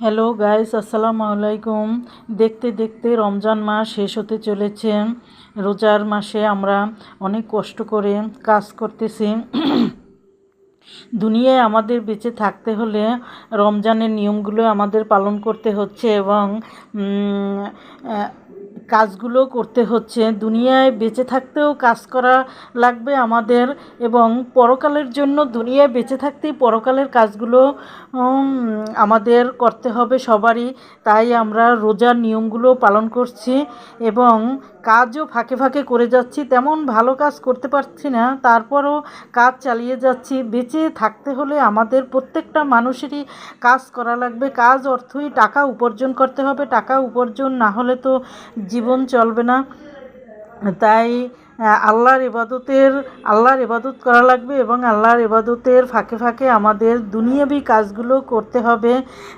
Hello guys, আসসালামু আলাইকুম। দেখতে দেখতে রমজান মাস শেষ হতে চলেছে। রোজার মাসে আমরা অনেক কষ্ট করে কাজ করতেছি। দুনিয়ায় আমাদের বেঁচে থাকতে হলে রমজানের নিয়মগুলো আমাদের পালন করতে হচ্ছে এবং কাজগুলো করতে হচ্ছে। দুনিয়ায় বেঁচে থাকতেও কাজ করা লাগবে আমাদের এবং পরকালের জন্য দুনিয়ায় বেঁচে থাকতেই পরকালের কাজগুলো আমাদের করতে হবে সবারই। তাই আমরা রোজার নিয়মগুলো পালন করছি এবং কাজও ফাঁকে ফাঁকে করে যাচ্ছি। তেমন ভালো কাজ করতে পারছি না, তারপরও কাজ চালিয়ে যাচ্ছি। বেঁচে থাকতে হলে আমাদের প্রত্যেকটা মানুষেরই কাজ করা লাগবে। কাজ অর্থই টাকা উপার্জন করতে হবে। টাকা উপার্জন না হলে তো জীবন চলবে না। তাই আল্লাহর ইবাদতের, আল্লাহর ইবাদত করা লাগবে এবং আল্লাহর ইবাদতের ফাঁকে ফাঁকে আমাদের দুনিয়াবি কাজগুলো করতে হবে।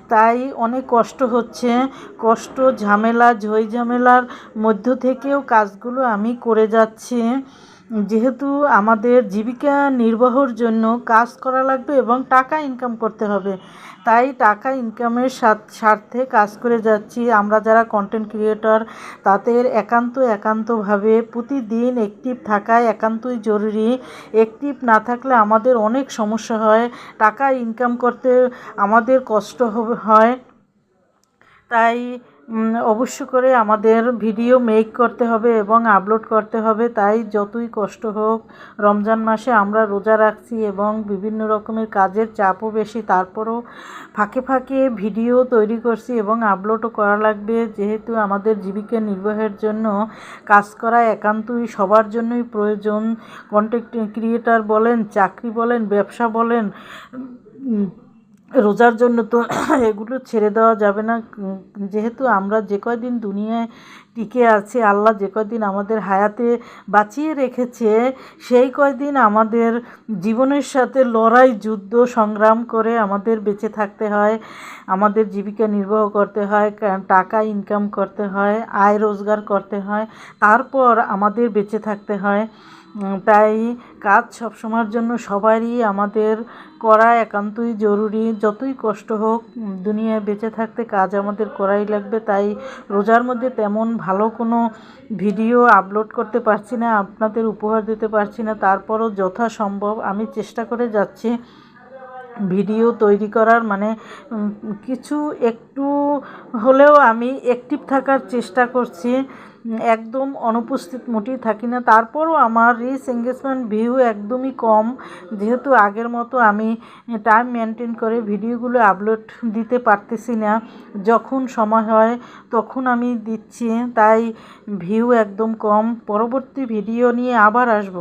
তাই অনেক কষ্ট হচ্ছে। কষ্ট, ঝামেলা, ঝই ঝামেলার মধ্য থেকেও কাজগুলো আমি করে যাচ্ছি। যেহেতু আমাদের জীবিকা নির্বাহর জন্য কাজ করা লাগবে এবং টাকা ইনকাম করতে হবে, তাই টাকা ইনকামের স্বার্থে কাজ করে যাচ্ছি। আমরা যারা কন্টেন্ট ক্রিয়েটর তাদের একান্ত একান্তভাবে প্রতিদিন অ্যাক্টিভ থাকা একান্তই জরুরি। অ্যাক্টিভ না থাকলে আমাদের অনেক সমস্যা হয়, টাকা ইনকাম করতে আমাদের কষ্ট হয়। তাই অবশ্য করে আমাদের ভিডিও মেক করতে হবে এবং আপলোড করতে হবে, তাই যতই কষ্ট হোক রমজান মাসে আমরা রোজা রাখছি এবং বিভিন্ন রকমের কাজের চাপও বেশি, তারপরও ফাঁকে ফাঁকে ভিডিও তৈরি করছি এবং আপলোডও করা লাগবে, যেহেতু আমাদের জীবিকা নির্বাহের জন্য কাজ করা একান্তই সবার জন্যই প্রয়োজন। কন্টেন্ট ক্রিয়েটার বলেন, চাকরি বলেন, ব্যবসা বলেন রোজার জন্য তো এগুলো ছেড়ে দেওয়া যাবে না। যেহেতু আমরা যে কয়দিন দুনিয়ায় টিকে আছি, আল্লাহ যে কয়দিন আমাদের হায়াতে বাঁচিয়ে রেখেছে, সেই কয়দিন আমাদের জীবনের সাথে লড়াই, যুদ্ধ, সংগ্রাম করে আমাদের বেঁচে থাকতে হয়, আমাদের জীবিকা নির্বাহ করতে হয় টাকা ইনকাম করতে হয়, আয় রোজগার করতে হয়, তারপর আমাদের বেঁচে থাকতে হয়। তাই কাজ সবসময়ের জন্য সবারই আমাদের করা একান্তই জরুরি। যতই কষ্ট হোক দুনিয়ায় বেঁচে থাকতে কাজ আমাদের করাই লাগবে। তাই রোজার মধ্যে তেমন ভালো কোনো ভিডিও আপলোড করতে পারছি না, আপনাদের উপহার দিতে পারছি না। তারপরও যথাসম্ভব আমি চেষ্টা করে যাচ্ছি। ভিডিও তৈরি করার মানে কিছু একটু হলেও আমি অ্যাক্টিভ থাকার চেষ্টা করছি। একদম অনুপস্থিত মোটেই থাকি না। তারপরও আমার রিস এঙ্গেজমেন্ট ভিউ একদমই কম। যেহেতু আগের মতো আমি টাইম মেনটেন করে ভিডিওগুলো আপলোড দিতে পারতেছি না। যখন সময় হয় তখন আমি দিচ্ছি, তাই ভিউ একদম কম। পরবর্তী ভিডিও নিয়ে আবার আসব।